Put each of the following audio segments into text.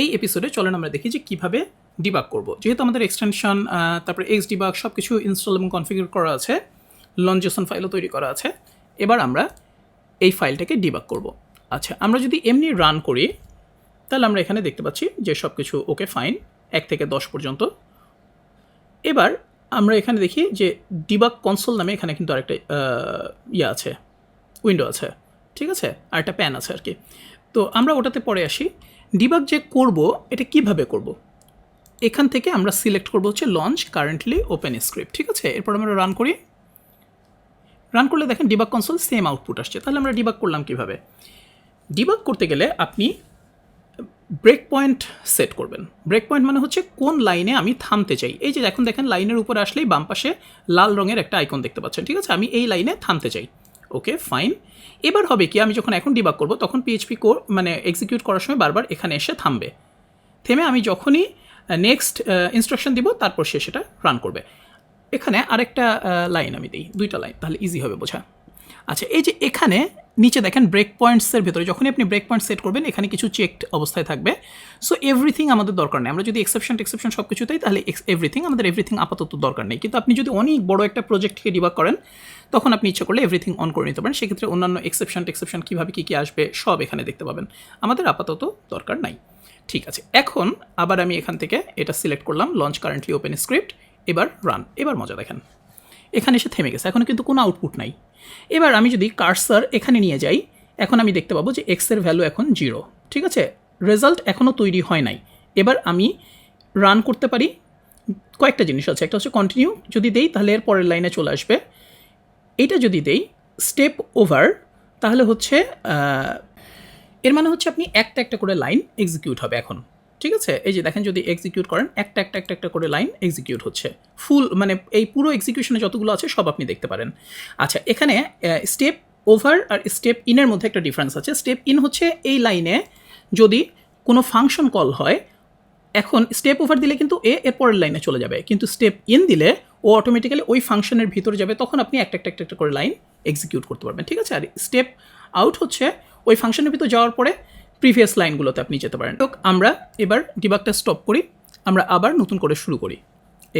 এই এপিসোডে চলেন আমরা দেখি যে কীভাবে ডিবাগ করব। যেহেতু আমাদের এক্সটেনশন তারপরে এক্স ডিবাগ সব কিছু ইনস্টল এবং কনফিগার করা আছে লঞ্জেসন ফাইলও তৈরি করা আছে, এবার আমরা এই ফাইলটাকে ডিবাগ করব। আচ্ছা আমরা যদি এমনি রান করি, তাহলে আমরা এখানে দেখতে পাচ্ছি যে সব কিছু ওকে ফাইন এক থেকে দশ পর্যন্ত। এবার আমরা এখানে দেখি যে ডিবাগ কনসোল নামে এখানে কিন্তু আরেকটা ইয়ে আছে উইন্ডো আছে, ঠিক আছে? আর একটা প্যান আছে আর কি। তো আমরা ওটাতে পরে আসি। ডিবাগ যে করব, এটা কীভাবে করব? এখান থেকে আমরা সিলেক্ট করব হচ্ছে লঞ্চ কারেন্টলি ওপেন স্ক্রিপ্ট ঠিক আছে? এরপর আমরা রান করি। রান করলে দেখেন ডিবাগ কনসোল সেম আউটপুট আসছে। তাহলে আমরা ডিবাগ করলাম কীভাবে? ডিবাগ করতে গেলে আপনি ব্রেক পয়েন্ট সেট করবেন। ব্রেক পয়েন্ট মানে হচ্ছে কোন লাইনে আমি থামতে চাই। এই যে এখন দেখেন লাইনের উপরে আসলেই বাম পাশে লাল রঙের একটা আইকন দেখতে পাচ্ছেন, ঠিক আছে? আমি এই লাইনে থামতে চাই। ওকে ফাইন এবার হবে কি, আমি যখন এখন ডিবাগ করব, তখন পিএইচপি কোর মানে এক্সিকিউট করার সময় বারবার এখানে এসে থামবে। থেমে আমি যখনই নেক্সট ইনস্ট্রাকশন দিব, তারপর সে সেটা রান করবে। এখানে আরেকটা লাইন আমি দিই, দুইটা লাইন তাহলে ইজি হবে বোঝা। আচ্ছা এই যে এখানে, নিচে দেখেন ব্রেক পয়েন্টসের ভেতরে, যখনই আপনি ব্রেক পয়েন্ট সেট করবেন, এখানে কিছু চেকড অবস্থায় থাকবে। সো এভরিথিং আমাদের দরকার নেই। আমরা যদি এক্সেপশন এক্সেপশন সব কিছু তাই তাহলে এভরিথিং আমাদের এভরিথিং আপাতত দরকার নেই। কিন্তু আপনি যদি অনেক বড় একটা প্রজেক্টকে ডিবাগ করেন তখন আপনি ইচ্ছা করলে এভরিথিং অন করে নিতে পারেন। সেক্ষেত্রে অন্যান্য এক্সেপশন এক্সেপশন কীভাবে কী কী আসবে সব এখানে দেখতে পাবেন। আমাদের আপাতত দরকার নাই। ঠিক আছে, এখন আবার আমি এখান থেকে এটা সিলেক্ট করলাম লঞ্চ কারেন্টলি ওপেন স্ক্রিপ্ট এবার রান এবার মজা দেখেন। এখানে এসে থেমে গেছে, এখন কিন্তু কোনো আউটপুট নাই। এবার আমি যদি কার্সার এখানে নিয়ে যাই, এখন আমি দেখতে পাবো যে এক্সের ভ্যালু এখন জিরো ঠিক আছে রেজাল্ট এখনও তৈরি হয় নাই। এবার আমি রান করতে পারি। কয়েকটা জিনিস আছে, একটা হচ্ছে কন্টিনিউ যদি দেই তাহলে এর পরের লাইনে চলে আসবে। এটা যদি দেই স্টেপ ওভার তাহলে হচ্ছে এর মানে হচ্ছে আপনি একটা একটা করে লাইন এক্সিকিউট হবে এখন, ঠিক আছে? এই যে দেখেন যদি এক্সিকিউট করেন, একটা একটা একটা একটা করে লাইন এক্সিকিউট হচ্ছে। ফুল মানে এই পুরো এক্সিকিউশনে যতগুলো আছে, সব আপনি দেখতে পারেন। আচ্ছা এখানে স্টেপ ওভার আর স্টেপ ইনের মধ্যে একটা ডিফারেন্স আছে। স্টেপ ইন হচ্ছে এই লাইনে যদি কোনো ফাংশন কল হয়, এখন স্টেপ ওভার দিলে কিন্তু এ এর পরের লাইনে চলে যাবে। কিন্তু স্টেপ ইন দিলে ও অটোমেটিক্যালি ওই ফাংশনের ভিতরে যাবে, তখন আপনি একটা একটা একটা একটা করে লাইন এক্সিকিউট করতে পারবেন, ঠিক আছে? আর স্টেপ আউট হচ্ছে ওই ফাংশনের ভিতর যাওয়ার পরে প্রিভিয়াস লাইনগুলোতে আপনি যেতে পারেন। তো আমরা এবার ডিবাগটা স্টপ করি, আমরা আবার নতুন করে শুরু করি।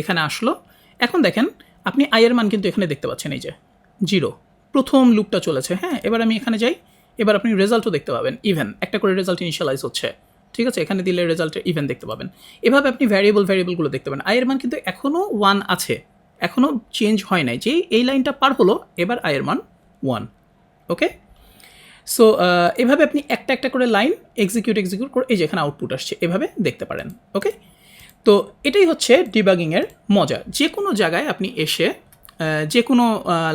এখানে আসলো। এখন দেখেন, আপনি আয়ের মান কিন্তু এখানে দেখতে পাচ্ছেন এই যে জিরো প্রথম লুপটা চলেছে হ্যাঁ? এবার আমি এখানে যাই, এবার আপনি রেজাল্টও দেখতে পাবেন ইভেন একটা করে রেজাল্ট ইনিশিয়ালাইজ হচ্ছে, ঠিক আছে? এখানে দিলে রেজাল্টের ইভেন দেখতে পাবেন। এভাবে আপনি ভ্যারিয়েবল ভ্যারিয়েবলগুলো দেখতে পাবেন আয়ের মান কিন্তু এখনও ওয়ান আছে। এখনও চেঞ্জ হয় নাই। যে এই লাইনটা পার হলো, এবার আয়ের মান ওয়ান ওকে সো এভাবে আপনি একটা একটা করে লাইন এক্সিকিউট এক্সিকিউট করে, এই যেখানে আউটপুট আসছে, এভাবে দেখতে পারেন ওকে তো এটাই হচ্ছে ডিবাগিংয়ের মজা। যে কোনো জায়গায় আপনি এসে যে কোনো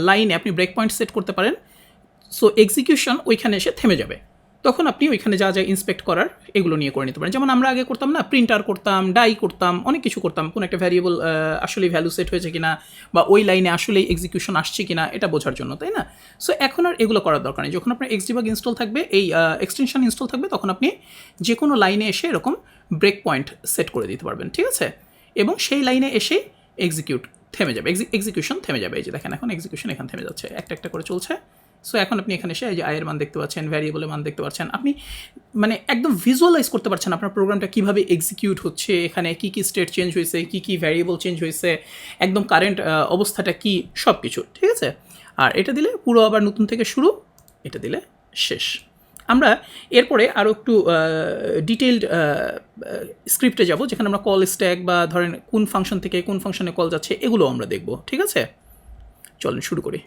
লাইনে আপনি ব্রেক পয়েন্ট সেট করতে পারেন সো এক্সিকিউশন ওইখানে এসে থেমে যাবে। তখন আপনি ওইখানে যা যা ইন্সপেক্ট করার এগুলো নিয়ে করে নিতে পারেন। যেমন আমরা আগে করতাম না প্রিন্টার করতাম ডাই করতাম, অনেক কিছু করতাম। কোনো একটা ভ্যারিয়েবল আসলে ভ্যালু সেট হয়েছে কিনা বা ওই লাইনে আসলেই এক্সিকিউশন আসছে কিনা এটা বোঝার জন্য, তাই না? সো এখন আর এগুলো করার দরকার নেই। যখন আপনার এক্সডিবাগ ইনস্টল থাকবে, এই এক্সটেনশন ইনস্টল থাকবে, তখন আপনি যে কোনো লাইনে এসে এরকম ব্রেক পয়েন্ট সেট করে দিতে পারবেন, ঠিক আছে? এবং সেই লাইনে এসে এক্সিকিউট থেমে যাবে। এক্সিকিউশন থেমে যাবে। এই যে দেখেন, এখন এক্সিকিউশন এখানে থেমে যাচ্ছে। একটা একটা করে চলছে। সো এখন আপনি এখানে এসে যে আয়ের মান দেখতে পাচ্ছেন ভ্যারিয়েবলের মান দেখতে পাচ্ছেন। আপনি মানে একদম ভিজুয়ালাইজ করতে পারছেন আপনার প্রোগ্রামটা কীভাবে এক্সিকিউট হচ্ছে, এখানে কী কী স্টেট চেঞ্জ হয়েছে, কী কী ভ্যারিয়েবল চেঞ্জ হয়েছে, একদম কারেন্ট অবস্থাটা কী সব কিছু ঠিক আছে? আর এটা দিলে পুরো আবার নতুন থেকে শুরু, এটা দিলে শেষ। আমরা এরপরে আরও একটু ডিটেলড স্ক্রিপ্টে যাব, যেখানে আমরা কল স্ট্যাক বা ধরেন কোন ফাংশন থেকে কোন ফাংশনে কল যাচ্ছে, এগুলো আমরা দেখব, ঠিক আছে? চলেন শুরু করি।